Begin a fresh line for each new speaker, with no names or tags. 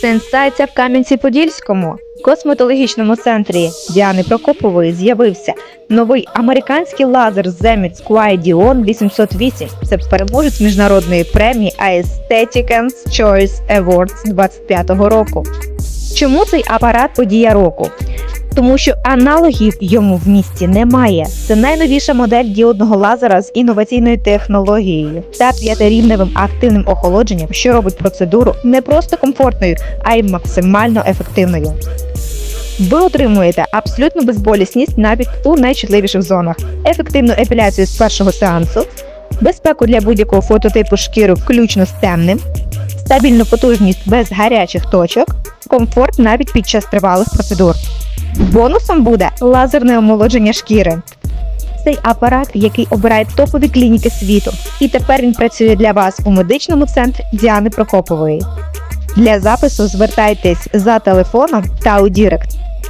Сенсація в Кам'янці-Подільському. Косметологічному центрі Діани Прокопової з'явився новий американський лазер Zemit Quiet Dion 808. Це переможець міжнародної премії Aestheticans Choice Awards 25-го року. Чому цей апарат подія року? Тому що аналогів йому в місті немає. Це найновіша модель діодного лазера з інноваційною технологією та п'ятирівневим активним охолодженням, що робить процедуру не просто комфортною, а й максимально ефективною. Ви отримуєте абсолютну безболісність навіть у найчутливіших зонах, ефективну епіляцію з першого сеансу, безпеку для будь-якого фототипу шкіри, включно з темним, стабільну потужність без гарячих точок, комфорт навіть під час тривалих процедур. Бонусом буде лазерне омолодження шкіри. Цей апарат, який обирає топові клініки світу, і тепер він працює для вас у медичному центрі Діани Прокопової. Для запису звертайтесь за телефоном та у Дірект